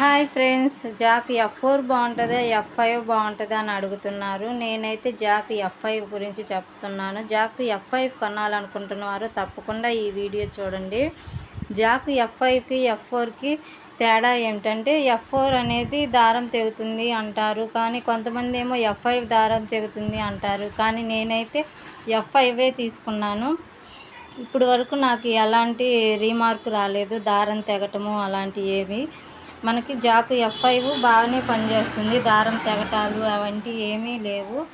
Hi friends జాక్ F four బాగుంటుందా F five బాగుంటుందా అని అడుగుతున్నారు. నేనైతే జాక్ ఎఫ్ ఫైవ్ గురించి చెప్తున్నాను. జాక్ ఎఫ్ ఫైవ్ కొనాలనుకుంటున్నవారు తప్పకుండా ఈ వీడియో చూడండి. జాక్ ఎఫ్ ఫైవ్కి ఎఫ్ ఫోర్కి తేడా ఏమిటంటే ఎఫ్ ఫోర్ అనేది దారం తెగుతుంది అంటారు కానీ కొంతమంది ఏమో ఎఫ్ ఫైవ్ దారం తెగుతుంది అంటారు కానీ నేనైతే ఎఫ్ ఫైవే తీసుకున్నాను. ఇప్పుడు వరకు నాకు ఎలాంటి రీమార్క్ రాలేదు దారం తెగటము అలాంటి ఏవి మనకి జాకు ఎఫ్ బాగానే పనిచేస్తుంది. దారం తెగటాలు అవంటి ఏమీ లేవు.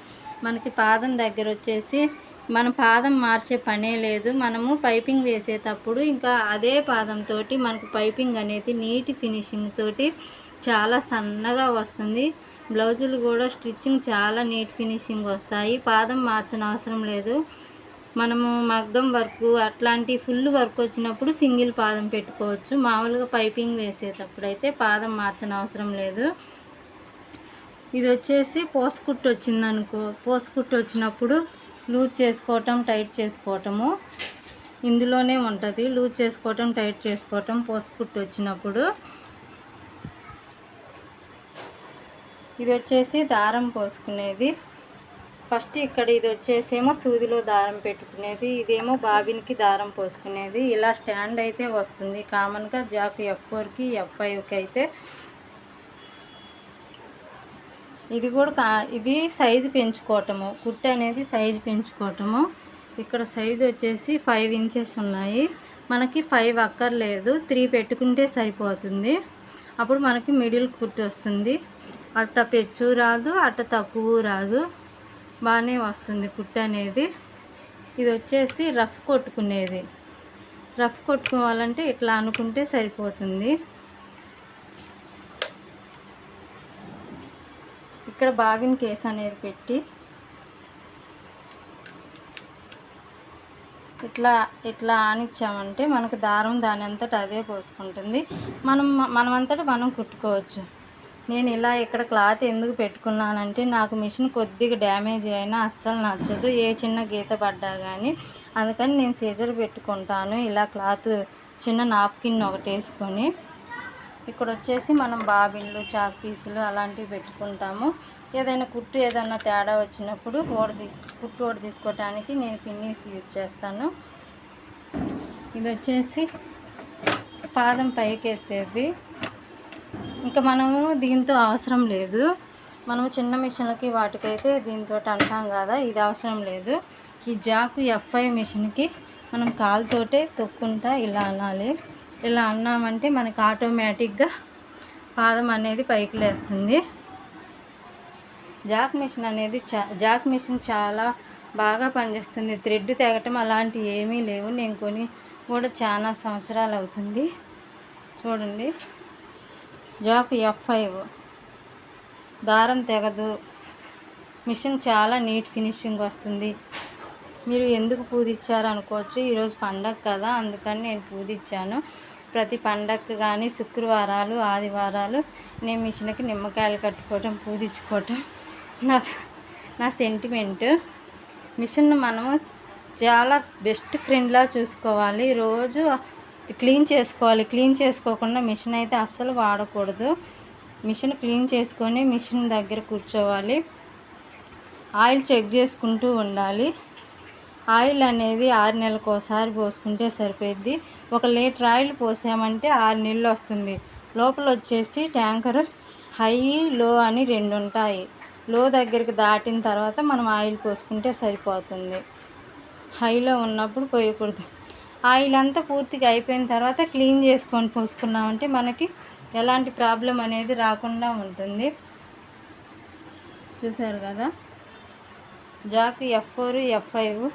మనకి పాదం దగ్గర వచ్చేసి మన పాదం మార్చే పనే లేదు. మనము పైపింగ్ వేసేటప్పుడు ఇంకా అదే పాదంతో మనకు పైపింగ్ అనేది నీటి ఫినిషింగ్ తోటి చాలా సన్నగా వస్తుంది. బ్లౌజులు కూడా స్టిచ్చింగ్ చాలా నీట్ ఫినిషింగ్ వస్తాయి. పాదం మార్చనవసరం లేదు. మనము మగ్గం వర్క్ అట్లాంటి ఫుల్ వర్క్ వచ్చినప్పుడు సింగిల్ పాదం పెట్టుకోవచ్చు. మామూలుగా పైపింగ్ వేసేటప్పుడు అయితే పాదం మార్చిన అవసరం లేదు. ఇది వచ్చేసి పోసుకుట్టు వచ్చిందనుకో పోసుకుట్టు వచ్చినప్పుడు లూజ్ చేసుకోవటం టైట్ చేసుకోవటము ఇందులోనే ఉంటుంది. లూజ్ చేసుకోవటం టైట్ చేసుకోవటం పోసుకుట్టు వచ్చినప్పుడు. ఇది వచ్చేసి దారం పోసుకునేది. ఫస్ట్ ఇక్కడ ఇది వచ్చేసేమో సూదిలో దారం పెట్టుకునేది ఇదేమో బాబిన్కి దారం పోసుకునేది. ఇలా స్టాండ్ అయితే వస్తుంది. కామన్గా జాక్ ఎఫ్ ఫోర్కి ఎఫ్ ఫైవ్కి అయితే. ఇది కూడా కా ఇది సైజు పెంచుకోవటము. కుట్టు అనేది సైజు పెంచుకోవటము. ఇక్కడ సైజు వచ్చేసి ఫైవ్ ఇంచెస్ ఉన్నాయి. మనకి ఫైవ్ అక్కర్లేదు. త్రీ పెట్టుకుంటే సరిపోతుంది. అప్పుడు మనకి మిడిల్ కుట్టు వస్తుంది. అట్ట పెచ్చు రాదు అట్ట తక్కువ రాదు. బాగానే వస్తుంది కుట్టు అనేది. ఇది వచ్చేసి రఫ్ కొట్టుకునేది. రఫ్ కొట్టుకోవాలంటే ఇట్లా అనుకుంటే సరిపోతుంది. ఇక్కడ బావిన్ కేస్ అనేది పెట్టి ఇట్లా ఇట్లా ఆనిచ్చామంటే మనకు దారం దాని అంతటా అదే పోసుకుంటుంది. మనం మనమంతటా మనం కుట్టుకోవచ్చు. నేను ఇలా ఇక్కడ క్లాత్ ఎందుకు పెట్టుకున్నానంటే నాకు మిషన్ కొద్దిగా డ్యామేజ్ అయినా అస్సలు నచ్చదు. ఏ చిన్న గీత పడ్డా కానీ అందుకని నేను సీజర్ పెట్టుకుంటాను. ఇలా క్లాత్ చిన్న నాప్కిన్ ఒకటి వేసుకొని ఇక్కడ వచ్చేసి మనం బాబిన్లు చాక్ పీసులు అలాంటివి పెట్టుకుంటాము. ఏదైనా కుట్టు ఏదైనా తేడా వచ్చినప్పుడు ఓడ తీసు కుట్టు ఓడ తీసుకోవటానికి నేను పిన్నీస్ యూజ్ చేస్తాను. ఇది వచ్చేసి పాదం పైకి ఎత్తేది ఇంకా మనము దీంతో అవసరం లేదు. మనము చిన్న మిషన్లకి వాటికైతే దీంతో అంటాం కదా ఇది అవసరం లేదు. ఈ జాకు ఎఫ్ఐ మిషన్కి మనం కాలుతోటే తొక్కుంటా ఇలా అనాలి. ఇలా అన్నామంటే మనకి ఆటోమేటిక్గా పాదం అనేది పైకి లేస్తుంది. జాక్ మిషన్ అనేది చా జాక్ మిషన్ చాలా బాగా పనిచేస్తుంది. థ్రెడ్ తెగటం అలాంటివి ఏమీ లేవు. నేను కొని కూడా చాలా సంవత్సరాలు అవుతుంది. చూడండి. జాక్ ఎఫ్ ఫైవ్ దారం తెగదు. మిషన్ చాలా నీట్ ఫినిషింగ్ వస్తుంది. మీరు ఎందుకు పూదిచ్చారు అనుకోవచ్చు. ఈరోజు పండగ కదా అందుకని నేను పూదిచ్చాను. ప్రతి పండగకి కానీ శుక్రవారాలు ఆదివారాలు నేను మిషన్కి నిమ్మకాయలు కట్టుకోవటం పూదించుకోవటం నా నా సెంటిమెంట్ మిషన్ మనము చాలా బెస్ట్ ఫ్రెండ్లా చూసుకోవాలి. రోజు క్లీన్ చేసుకోవాలి. క్లీన్ చేసుకోకుండా మిషన్ అయితే అస్సలు వాడకూడదు. మిషన్ క్లీన్ చేసుకొని మిషన్ దగ్గర కూర్చోవాలి. ఆయిల్ చెక్ చేసుకుంటూ ఉండాలి. ఆయిల్ అనేది ఆరు నెలలకు ఒకసారి పోసుకుంటే సరిపోద్ది ఒక లీటర్ ఆయిల్ పోసామంటే ఆరు నెలలు వస్తుంది. లోపల వచ్చేసి ట్యాంకర్ హై లో అని రెండు ఉంటాయి. లో దగ్గరికి దాటిన తర్వాత మనం ఆయిల్ పోసుకుంటే సరిపోతుంది. హైలో ఉన్నప్పుడు పోయకూడదు. ఆయిల్ అంతా పూర్తిగా అయిపోయిన తర్వాత క్లీన్ చేసుకొని పోసుకున్నామంటే మనకి ఎలాంటి ప్రాబ్లం అనేది రాకుండా ఉంటుంది. చూసారు కదా? Jack F four F five.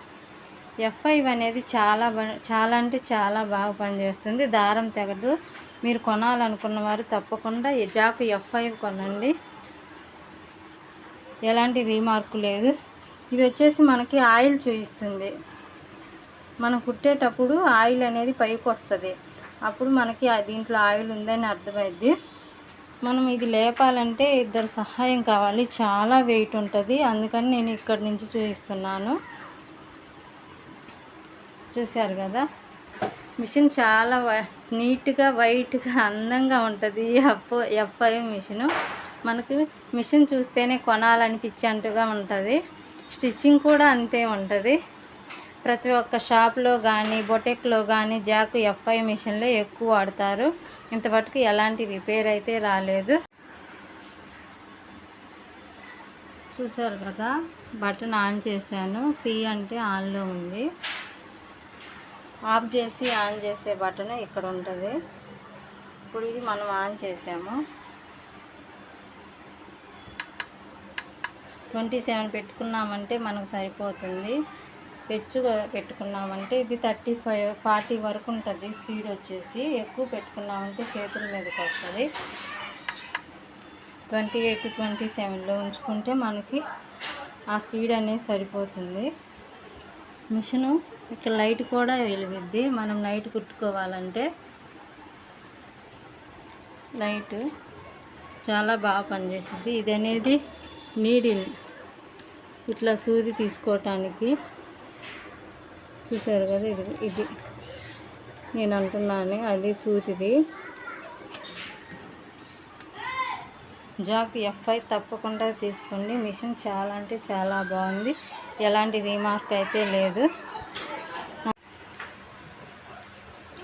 F five అనేది చాలా చాలా అంటే చాలా బాగా పనిచేస్తుంది. దారం తెగదు. మీరు కొనాలనుకున్న వారు తప్పకుండా జాక్ ఎఫ్ ఫైవ్ కొనండి. ఎలాంటి రీమార్క్ లేదు. ఇది వచ్చేసి మనకి ఆయిల్ చూపిస్తుంది మనం కుట్టేటప్పుడు ఆయిల్ అనేది పైకి వస్తుంది. అప్పుడు మనకి దీంట్లో ఆయిల్ ఉందని అర్థమైద్ది. మనం ఇది లేపాలంటే ఇద్దరు సహాయం కావాలి. చాలా వెయిట్ ఉంటుంది. అందుకని నేను ఇక్కడి నుంచి చూపిస్తున్నాను. చూశారు కదా? మిషన్ చాలా వై- నీట్గా వైట్గా అందంగా ఉంటుంది. F f i machine. మనకి మిషన్ చూస్తేనే కొనాలనిపించేంతగా ఉంటుంది. స్టిచ్చింగ్ కూడా అంతే ఉంటుంది. ప్రతి ఒక్క షాప్లో కానీ బొటెక్లో కానీ జాకు ఎఫ్ఐ మిషన్లో ఎక్కువ వాడతారు. ఇంతవరకు ఎలాంటి రిపేర్ అయితే రాలేదు. చూసారు కదా బటన్ ఆన్ చేశాను. పీ అంటే ఆన్లో ఉంది. ఆఫ్ చేసి ఆన్ చేసే బటన్ ఇక్కడ ఉంటుంది. ఇప్పుడు ఇది మనం ఆన్ చేసాము. ట్వంటీ సెవెన్ పెట్టుకున్నామంటే మనకు సరిపోతుంది. హెచ్చుగా పెట్టుకున్నామంటే ఇది థర్టీ ఫైవ్ ఫార్టీ వరకు ఉంటుంది. స్పీడ్ వచ్చేసి ఎక్కువ పెట్టుకున్నామంటే చేతుల మీదకి వస్తుంది. ట్వంటీ ఎయిట్ ట్వంటీ సెవెన్లో ఉంచుకుంటే మనకి ఆ స్పీడ్ అనేది సరిపోతుంది. మిషను ఇక్కడ లైట్ కూడా వెలుగుద్ది. మనం నైట్ కుట్టుకోవాలంటే లైట్ చాలా బాగా పనిచేసింది ఇది అనేది నీడిల్. ఇట్లా సూది తీసుకోవటానికి చూసారు కదా ఇది ఇది. నేను అంటున్నాను అది సూతిది జాక్ ఎఫ్ఐ తప్పకుండా తీసుకోండి. మిషన్ చాలా అంటే చాలా బాగుంది. ఎలాంటి రీమార్క్ అయితే లేదు.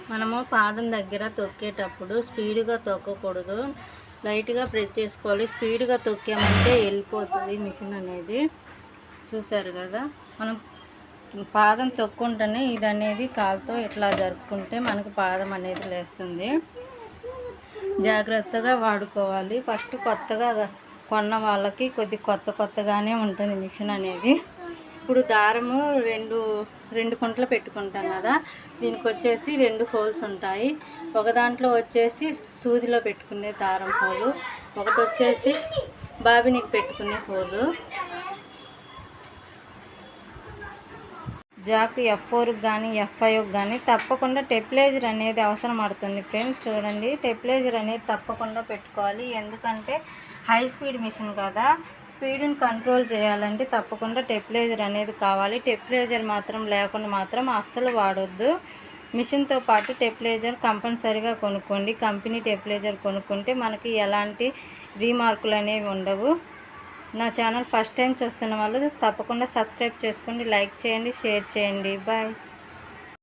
మనము పాదం దగ్గర తొక్కేటప్పుడు స్పీడ్గా తొక్కకూడదు. లైట్గా ప్రెస్ చేసుకోవాలి. స్పీడ్గా తొక్కామంటే వెళ్ళిపోతుంది మిషన్ అనేది. చూసారు కదా? మనం పాదం తొక్కుంటేనే ఇది అనేది కాలుతో ఇట్లా జరుపుకుంటే మనకు పాదం అనేది లేస్తుంది. జాగ్రత్తగా వాడుకోవాలి. ఫస్ట్ కొత్తగా కొన్న వాళ్ళకి కొద్ది కొత్త కొత్తగానే ఉంటుంది మిషన్ అనేది. ఇప్పుడు దారము రెండు రెండు కుంటలు పెట్టుకుంటాం కదా. దీనికి వచ్చేసి రెండు హోల్స్ ఉంటాయి. ఒక దాంట్లో వచ్చేసి సూదిలో పెట్టుకునే దారం హోలు. ఒకటి వచ్చేసి బాబినికి పెట్టుకునే హోలు. జాక్ ఎఫ్ ఫోర్కి కానీ ఎఫ్ ఫైవ్కి కానీ తప్పకుండా టెప్లేజర్ అనేది అవసరం పడుతుంది ఫ్రెండ్స్. చూడండి టెప్లేజర్ అనేది తప్పకుండా పెట్టుకోవాలి. ఎందుకంటే హై స్పీడ్ మిషన్ కదా. స్పీడ్ని కంట్రోల్ చేయాలంటే తప్పకుండా టెప్లేజర్ అనేది కావాలి. టెప్లేజర్ మాత్రం లేకుండా మాత్రం అస్సలు వాడొద్దు. మిషన్తో పాటు టెప్లేజర్ కంపల్సరీగా కొనుక్కోండి. కంపెనీ టెప్లేజర్ కొనుక్కుంటే మనకి ఎలాంటి రీమార్కులు అనేవి ఉండవు. నా ఛానల్ ఫస్ట్ టైం చూస్తున్న వాళ్ళు తప్పకుండా సబ్స్క్రైబ్ చేసుకోండి లైక్ చేయండి షేర్ చేయండి. బాయ్.